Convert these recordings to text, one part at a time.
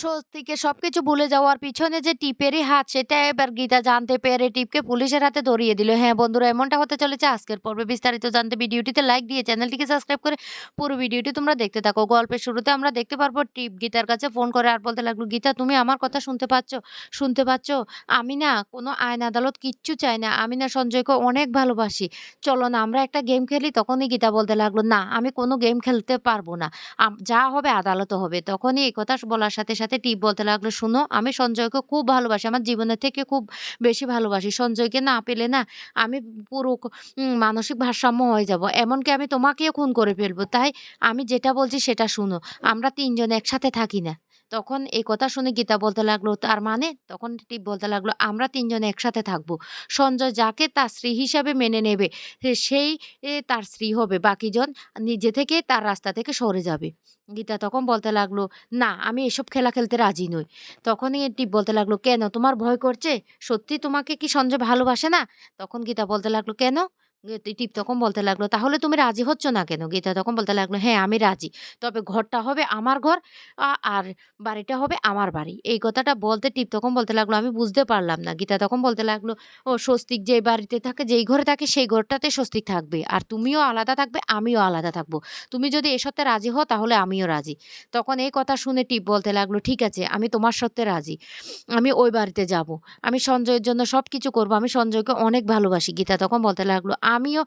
স্বস্তিকে সবকিছু ভুলে যাওয়ার পিছনে যে টিপেরই হাত, সেটা এবার গীতা জানতে পেরে টিপকে পুলিশের হাতে ধরিয়ে দিল। হ্যাঁ বন্ধুরা, এমনটা হতে চলেছে আজকের পর্বে। বিস্তারিত জানতে ভিডিওটিতে লাইক দিয়ে চ্যানেলটিকে সাবস্ক্রাইব করে পুরো ভিডিওটি তোমরা দেখতে থাকো। গল্পের শুরুতে আমরা দেখতে পারব টিপ। গীতার কাছে ফোন করে আর বলতে লাগল, গীতা, তুমি আমার কথা শুনতে পাচ্ছ? শুনতে পাচ্ছ? আমি না কোনো আইন আদালত কিচ্ছু চাই না। আমি না সঞ্জয়কে অনেক ভালোবাসি। চলো না, আমরা একটা গেম খেলি। তখনই গীতা বলতে লাগল, না, আমি কোনো গেম খেলতে পারব না। যা হবে আদালতে হবে। তখনই এই কথা বলার সাথে সাথে টিপ বলতে লাগল, শুনো, আমি সঞ্জয়কে খুব ভালোবাসি, আমার জীবনের থেকে খুব বেশি ভালোবাসি। সঞ্জয়কে না পেলে না আমি পুরো মানসিক ভারসাম্য হয়ে যাব। এমনকি আমি তোমাকেও খুন করে ফেলব। তাই আমি যেটা বলছি সেটা শুনো, আমরা তিনজন একসাথে থাকি না। তখন এই কথা শুনে গীতা বলতে লাগল, তার মানে? তখন টিপ বলতে লাগল, আমরা তিনজন একসাথে থাকব। সঞ্জয় যাকে তার স্ত্রী হিসাবে মেনে নেবে সেই তার স্ত্রী হবে। বাকিজন নিজে থেকে তার রাস্তা থেকে সরে যাবে। গীতা তখন বলতে লাগল, না, আমি এসব খেলা খেলতে রাজি নই। তখনই টিপ বলতে লাগল, কেন? তোমার ভয় করছে? সত্যি তোমাকে কি সঞ্জয় ভালোবাসে না? তখন গীতা বলতে লাগল, কেন? টিপ তখন বলতে লাগল, তাহলে তুমি রাজি হচ্ছ না কেন? গীতা তখন বলতে লাগল হ্যাঁ আমি রাজি। তবে ঘরটা হবে আমার ঘর আর বাড়িটা হবে আমার বাড়ি। এই কথাটা বলতে টিপ তখন বলতে লাগল, আমি বুঝতে পারলাম না। গীতা তখন বলতে লাগল, ও, স্বস্তিক যে বাড়িতে থাকে, যেই ঘরে থাকে, সেই ঘরটাতে স্বস্তিক থাকবে। আর তুমিও আলাদা থাকবে, আমিও আলাদা থাকব। তুমি যদি এ সত্যে রাজি হও, তাহলে আমিও রাজি। তখন এই কথা শুনে টিপ বলতে লাগল, ঠিক আছে, আমি তোমার সত্যে রাজি। আমি ওই বাড়িতে যাব। আমি সঞ্জয়ের জন্য সব কিছু করব। আমি সঞ্জয়কে অনেক ভালোবাসি। গীতা তখন বলতে লাগল আমিও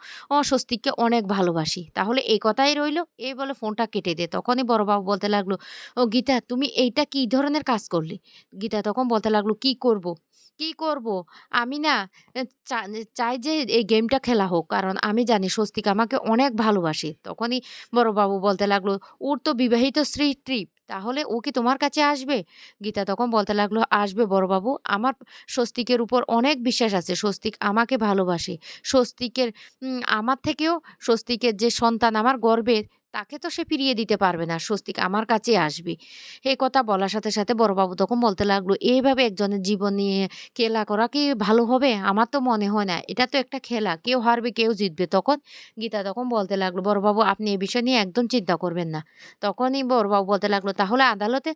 স্বস্তিককে অনেক ভালোবাসি। তাহলে এই কথাই রইল, এই বলে ফোনটা কেটে দে। তখনই বড়বাবু বলতে লাগল, ও গীতা, তুমি এইটা কি ধরনের কাজ করলে? গীতা তখন বলতে লাগল, কি করব? কি করব? আমি না চাই যে এই গেমটা খেলা হোক, কারণ আমি জানি স্বস্তিক আমাকে অনেক ভালোবাসে। তখনই বড়বাবু বলতে লাগল, ওর তো বিবাহিত স্ত্রী ট্রিপ তাহলে ও কি তোমার কাছে আসবে? গীতা তখন বলতে লাগল, আসবে বড়বাবু। আমার স্বস্তিকের উপর অনেক বিশ্বাস আছে। স্বস্তিক আমাকে ভালোবাসে। স্বস্তিকের আমার থেকেও স্বস্তিকের যে সন্তান আমার গর্বের তাকে তো সে ফিরিয়ে দিতে পারবে না, স্বস্তিক আমার কাছে আসবে। এই কথা বলার সাথে সাথে বড়বাবু তখন বলতে লাগল, এইভাবে একজনের জীবন নিয়ে খেলা করা কি ভালো হবে? আমার তো মনে হয় না। এটা তো একটা খেলা, কেউ হারবে, কেউ জিতবে। তখন গীতা তখন বলতে লাগল, বড়বাবু, আপনি এই বিষয় নিয়ে একদম চিন্তা করবেন না। তখনই বড়বাবু বলতে লাগল, তাহলে আদালতে?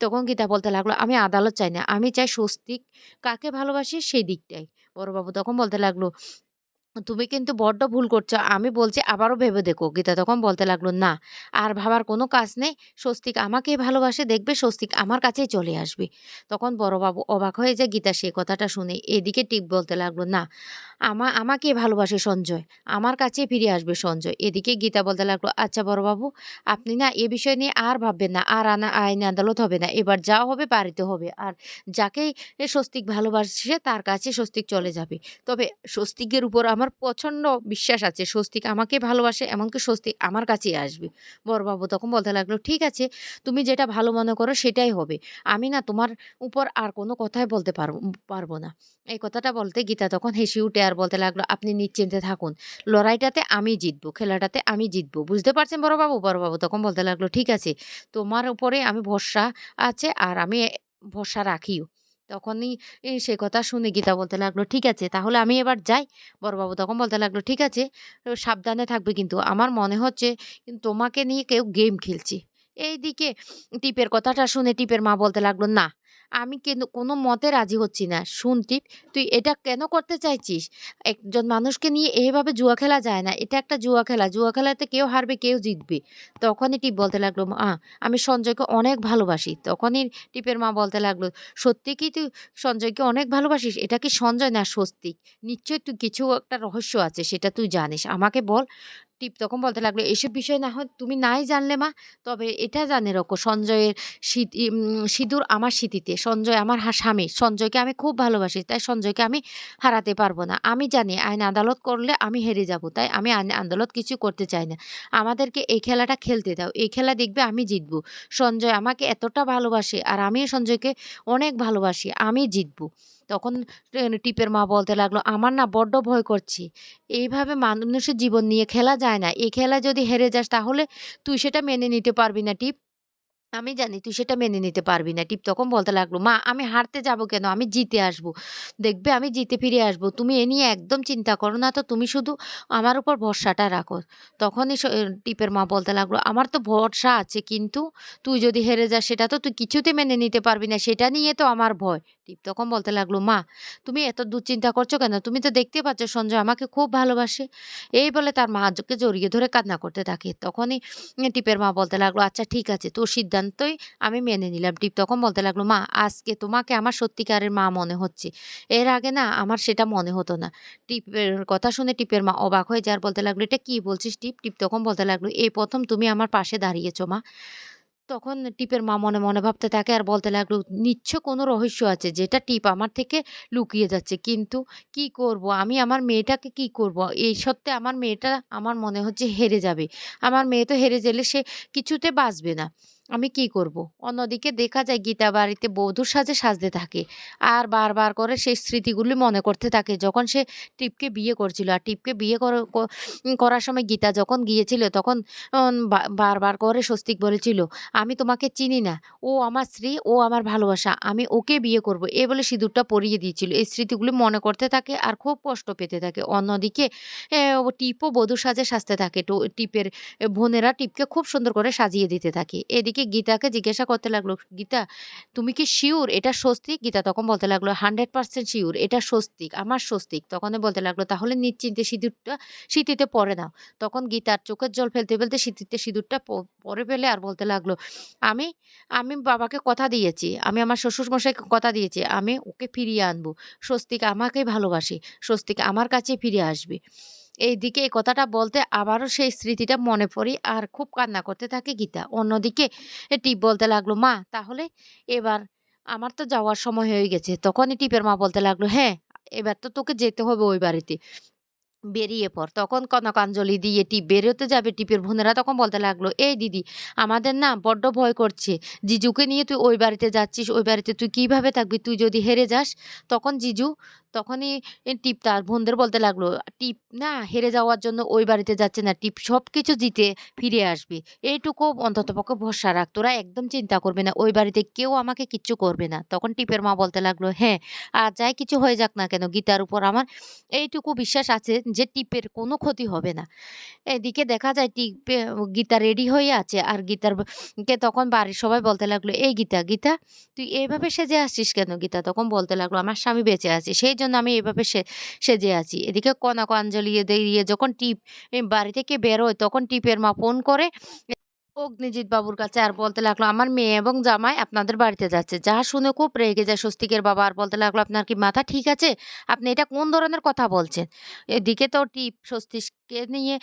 তখন গীতা বলতে লাগল, আমি আদালত চাই না, আমি চাই স্বস্তিক। কাকে ভালোবাসি? সেই দিকটাই। বড়বাবু তখন বলতে লাগল তুমি কিন্তু বড্ড ভুল করছ। আমি বলছি আবারও ভেবে দেখো। গীতা তখন বলতে লাগল, "না, আর ভাবার কোনো কাজ নেই। স্বস্তিক আমাকেই ভালোবাসে। দেখবে স্বস্তিক আমার কাছেই চলে আসবে।" তখন বড়বাবু অবাক হয়ে যায় গীতা সেই কথাটা শুনে। এদিকে টিপ বলতে লাগল, "না, আমা আমাকে ভালোবাসে সঞ্জয়। আমার কাছে ফিরে আসবে সঞ্জয়।" এদিকে গীতা বলতে লাগল, "আচ্ছা বড়বাবু, আপনি না এ বিষয় নিয়ে আর ভাববেন না। আর আনা আইন আদালত হবে না। এবার যা হবে বাড়িতে হবে। আর যাকেই স্বস্তিক ভালোবাসে তার কাছে স্বস্তিক চলে যাবে। তবে স্বস্তিকের উপর আমার প্রচণ্ড বিশ্বাস আছে। স্বস্তিক আমাকে ভালোবাসে এমনকি স্বস্তিক আমার কাছেই আসবে। বড়বাবু তখন বলতে লাগল, "ঠিক আছে, তুমি যেটা ভালো মনে করো সেটাই হবে। আমি না তোমার উপর আর কোনো কথাই বলতে পারব পারব না।" এই কথাটা বলতে গীতা তখন হেসে উঠে আর বলতে লাগল, "আপনি নিশ্চিন্তে থাকুন। লড়াইটাতে আমি জিতবো। খেলাটাতে আমি জিতবো। বুঝতে পারছেন বড়বাবু?" বড়বাবু তখন বলতে লাগল, "ঠিক আছে, তোমার উপরে আমি ভরসা আছে আর আমি ভরসা রাখিও।" তখনই সে কথা শুনে গীতা বলতে লাগল, "ঠিক আছে, তাহলে আমি এবার যাই?" বড়বাবু তখন বলতে লাগল, "ঠিক আছে, সাবধানে থাকবে কিন্তু। আমার মনে হচ্ছে তোমাকে নিয়ে কেউ গেম খেলছে।" এইদিকে টিপের কথাটা শুনে টিপের মা বলতে লাগল, "না, আমি কেন কোনো মতে রাজি হচ্ছি না। শোন টিপ, তুই এটা কেন করতে চাইছিস? একজন মানুষকে নিয়ে এভাবে জুয়া খেলা যায় না। এটা একটা জুয়া খেলা। জুয়া খেলাতে কেউ হারবে, কেউ জিতবে।" তখনই টিপ বলতে লাগল, "মা, আমি সঞ্জয়কে অনেক ভালোবাসি।" তখনই টিপের মা বলতে লাগল, "সত্যি কি তুই সঞ্জয়কে অনেক ভালোবাসিস? এটা কি সঞ্জয় না স্বস্তিক? নিশ্চয়ই তুই কিছু একটা রহস্য আছে সেটা তুই জানিস। আমাকে বল।" টিপ তখন বলতে লাগল, "এসব বিষয় না হয় তুমি নাই জানলে মা। তবে এটা জানে রাখো সঞ্জয়ের সিঁদুর আমার স্মৃতিতে। সঞ্জয় আমার স্বামী। সঞ্জয়কে আমি খুব ভালোবাসি। তাই সঞ্জয়কে আমি হারাতে পারব না। আমি জানি আইন আদালত করলে আমি হেরে যাব। তাই আমি আইন আদালত কিছু করতে চাই না। আমাদেরকে এই খেলাটা খেলতে দাও। এই খেলা দেখবে আমি জিতবো সঞ্জয় আমাকে এতটা ভালোবাসে আর আমিও সঞ্জয়কে অনেক ভালোবাসি। আমি জিতব।" তখন টিপের মা বলতে লাগল, "আমার না বড্ড ভয় করছি এইভাবে মানুষের জীবন নিয়ে খেলা যায় না। এই খেলা যদি হেরে যাস তাহলে তুই সেটা মেনে নিতে পারবি না টিপ। আমি জানি তুই সেটা মেনে নিতে পারবি না। টিপ তখন বলতে লাগল, "মা আমি হারতে যাব কেন? আমি জিতে আসব। দেখবে আমি জিতে ফিরে আসব। তুমি এ নিয়ে একদম চিন্তা করো না তো। তুমি শুধু আমার উপর ভরসাটা রাখো।" তখনই টিপের মা বলতে লাগল, "আমার তো ভরসা আছে কিন্তু তুই যদি হেরে যাস সেটা তো তুই কিছুতে মেনে নিতে পারবি না। সেটা নিয়ে তো আমার ভয়।" টিপ তখন বলতে লাগল, "মা তুমি এত দুশ্চিন্তা করছ কেন? তুমি তো দেখতে পাচ্ছ সঞ্জয় আমাকে খুব ভালোবাসে।" এই বলে তার মাকে জড়িয়ে ধরে কান্না করতে থাকে। তখনই টিপের মা বলতে লাগল, "আচ্ছা ঠিক আছে, তোর সিদ্ধান্তই আমি মেনে নিলাম।" টিপ তখন বলতে লাগল, "মা আজকে তোমাকে আমার সত্যিকারের মা মনে হচ্ছে। এর আগে না আমার সেটা মনে হতো না।" টিপের কথা শুনে টিপের মা অবাক হয়ে যায় আর বলতে লাগল, "এটা কি বলছিস টিপ?" টিপ তখন বলতে লাগল, "এই প্রথম তুমি আমার পাশে দাঁড়িয়েছো মা।" তখন টিপের মা মনে, মনে ভাবতে থাকে আর বলতে লাগল, নিচ্ছ কোনো রহস্য আছে যেটা টিপ আমার থেকে লুকিয়ে যাচ্ছে। কিন্তু কি করব? আমি আমার মেয়েটাকে কি করব? এই সত্ত্বে আমার মেয়েটা আমার মনে হচ্ছে হেরে যাবে। আমার মেয়ে তো হেরে গেলে সে কিছুতে বাঁচবে না। আমি কি করব?" অন্যদিকে দেখা যায় গীতা বাড়িতে বধূর সাজে সাজতে থাকে। আর বারবার করে সেই স্মৃতিগুলি মনে করতে থাকে যখন সে টিপকে বিয়ে করছিল। আর টিপকে বিয়ে কর করার সময় গীতা যখন গিয়েছিল তখন বারবার করে স্বস্তিক বলেছিল, "আমি তোমাকে চিনি না। ও আমার স্ত্রী, ও আমার ভালোবাসা। আমি ওকে বিয়ে করব।" এ বলে সিঁদুরটা পরিয়ে দিয়েছিল। এই স্মৃতিগুলি মনে করতে থাকে আর খুব কষ্ট পেতে থাকে। অন্যদিকে টিপও বধূর সাজে সাজতে থাকে। টিপের বোনেরা টিপকে খুব সুন্দর করে সাজিয়ে দিতে থাকে। এদিকে গীতাকে জিজ্ঞাসা করতে লাগল, "গীতা তুমি কি সিউর এটা স্বস্তিক?" গীতা তখন বলতে লাগল, "100% সিউর এটা স্বস্তিক, আমার স্বস্তিক।" তখনই বলতে লাগল, "তাহলে নিশ্চিন্তে সিঁদুরটা সিঁথিতে পরে নাও।" তখন গীতার চোখের জল ফেলতে, ফেলতে সিঁথিতে সিঁদুরটা পরে ফেলে আর বলতে লাগল, "আমি আমি বাবাকে কথা দিয়েছি। আমি আমার শ্বশুরমশাইকে কথা দিয়েছি। আমি ওকে ফিরিয়ে আনব। স্বস্তিক আমাকেই ভালোবাসে। স্বস্তিক আমার কাছে ফিরে আসবে।" এইদিকে এই কথাটা বলতে আবারও সেই স্মৃতিটা মনে পড়ি আর খুব কান্না করতে থাকে গীতা। অন্যদিকে টিপ বলতে লাগল, "মা তাহলে এবার আমার তো যাওয়ার সময় হয়ে গেছে।" তখনই টিপের মা বলতে লাগল, "হ্যাঁ, এবার তো তোকে যেতে হবে ওই বাড়িতে। বেরিয়ে পড়।" তখন কনকাঞ্জলি দিয়ে টিপ বেরোতে যাবে, টিপের বোনেরা তখন বলতে লাগল, "এই দিদি আমাদের না বড্ড ভয় করছে। জিজুকে নিয়ে তুই ওই বাড়িতে যাচ্ছিস, ওই বাড়িতে তুই কীভাবে থাকবি? তুই যদি হেরে যাস?" তখন জিজু তখনই টিপ তার বোনদের বলতে লাগল, "টিপ না হেরে যাওয়ার জন্য ওই বাড়িতে যাচ্ছে না। টিপ সব কিছু জিতে ফিরে আসবে। এইটুকু অন্ততপক্ষে ভরসা রাখ। তোরা একদম চিন্তা করবে না। ওই বাড়িতে কেউ আমাকে কিচ্ছু করবে না।" তখন টিপের মা বলতে লাগল, "হ্যাঁ, আর যাই কিছু হয়ে যাক না কেন গীতার উপর আমার এইটুকু বিশ্বাস আছে যে টিপের কোনো ক্ষতি হবে না।" এদিকে দেখা যায় টিপে গীতা রেডি হয়ে আছে আর গীতার কে তখন বাড়ির সবাই বলতে লাগল, "এই গীতা, গীতা তুই এভাবে সেজে আসছিস কেন?" গীতা তখন বলতে লাগল, "আমার স্বামী বেঁচে আছে। সেই জন্য আমি এভাবে সে সেজে আছি।" এদিকে কনকাঞ্জলি দিয়ে যখন টিপ বাড়ি থেকে বেরোয় তখন টিপের মা ফোন করে অগ্নিজিৎ বাবুর কাছে আর বলতে লাগল, "আমার মেয়ে এবং জামাই আপনাদের বাড়িতে যাচ্ছে।" যা শুনে খুব রেগে যায় স্বস্তিকের বাবা আর বলতে লাগল, "আপনার কি মাথা ঠিক আছে? আপনি এটা কোন ধরনের কথা বলছেন?" এদিকে তো টিপ স্বস্তিককে নিয়ে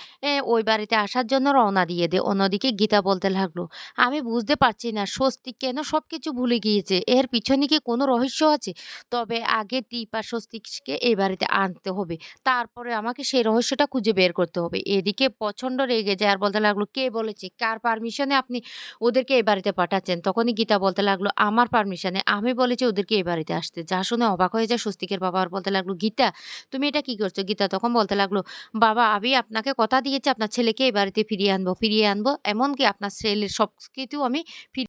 ওই বাড়িতে আসার জন্য রওনা দিয়ে দেয়। অন্যদিকে গীতা বলতে লাগল, "আমি বুঝতে পারছি না স্বস্তিক কেন সব কিছু ভুলে গিয়েছে? এর পিছনে কি কোনো রহস্য আছে? তবে আগে টিপ আর স্বস্তিককে এই বাড়িতে আনতে হবে। তারপরে আমাকে সেই রহস্যটা খুঁজে বের করতে হবে।" এদিকে প্রচণ্ড রেগে যায় আর বলতে লাগল, "কে বলেছে? কার পারমিশনে আপনি ওদেরকে এই বাড়িতে পাঠাচ্ছেন?" তখনই গীতা বলতে লাগল, "আমার পারমিশনে। আমি বলেছি ওদেরকে এই বাড়িতে আসতে।" যা শুনে অবাক হয়ে যায় স্বস্তিকের বাবা আর বলতে লাগল, "গীতা তুমি এটা কি করছ?" গীতা তখন বলতে লাগল, "বাবা আমি আপনাকে কথা দিয়েছি আপনার ছেলেকে এই বাড়িতে ফিরিয়ে আনব, ফিরিয়ে আনব। এমনকি আপনার ছেলের সবকিছু আমি ফিরিয়ে